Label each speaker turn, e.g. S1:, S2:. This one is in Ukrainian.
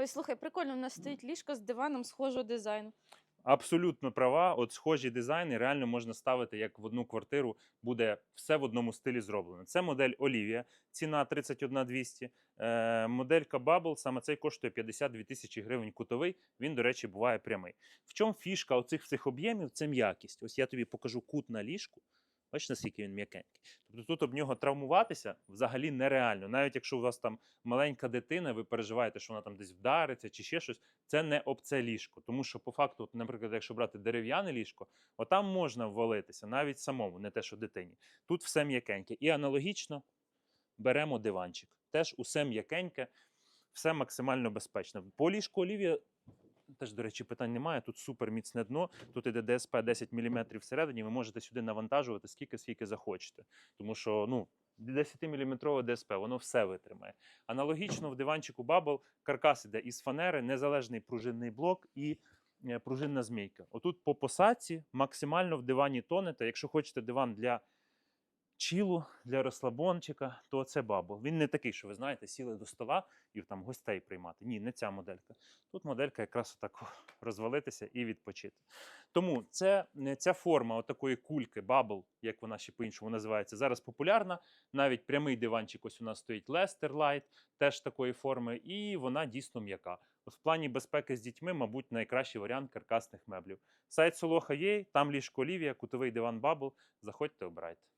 S1: Ой, слухай, прикольно, у нас стоїть ліжко з диваном схожого дизайну.
S2: Абсолютно права. От схожі дизайни реально можна ставити як в одну квартиру, буде все в одному стилі зроблено. Це модель Olivia, ціна 31 200. Е, моделька Bubble, саме цей коштує 52 тисячі гривень кутовий. Він, до речі, буває прямий. В чому фішка оцих всіх об'ємів? Це м'якість. Ось я тобі покажу кут на ліжку. Бачиш, наскільки він м'якенький. Тобто тут об нього травмуватися взагалі нереально. Навіть якщо у вас там маленька дитина, ви переживаєте, що вона там десь вдариться чи ще щось, це не об це ліжко. Тому що, по факту, от, наприклад, якщо брати дерев'яне ліжко, отам можна ввалитися, навіть самому, не те, що дитині. Тут все м'якеньке. І аналогічно беремо диванчик. Теж усе м'якеньке, все максимально безпечно. По ліжку Олівія. Теж, до речі, питань немає. Тут супер міцне дно. Тут іде ДСП 10 мм всередині. Ви можете сюди навантажувати скільки, скільки захочете. Тому що ну, 10-мм ДСП, воно все витримає. Аналогічно в диванчику Bubble каркас іде із фанери, незалежний пружинний блок і е, пружинна змійка. Отут по посадці максимально в дивані тонете. Якщо хочете диван для чілу, для розслабончика, то це Bubble. Він не такий, що ви знаєте, сіли до стола і там гостей приймати. Ні, не ця моделька. Тут моделька якраз отак розвалитися і відпочити. Тому це, е, ця форма отакої кульки, Bubble, як вона ще по-іншому називається, зараз популярна. Навіть прямий диванчик ось у нас стоїть Lester Light, теж такої форми, і вона дійсно м'яка. В плані безпеки з дітьми, мабуть, найкращий варіант каркасних меблів. Сайт Soloha є, там ліжко Олівія, кутовий диван Bubble. Заходьте, обирайте.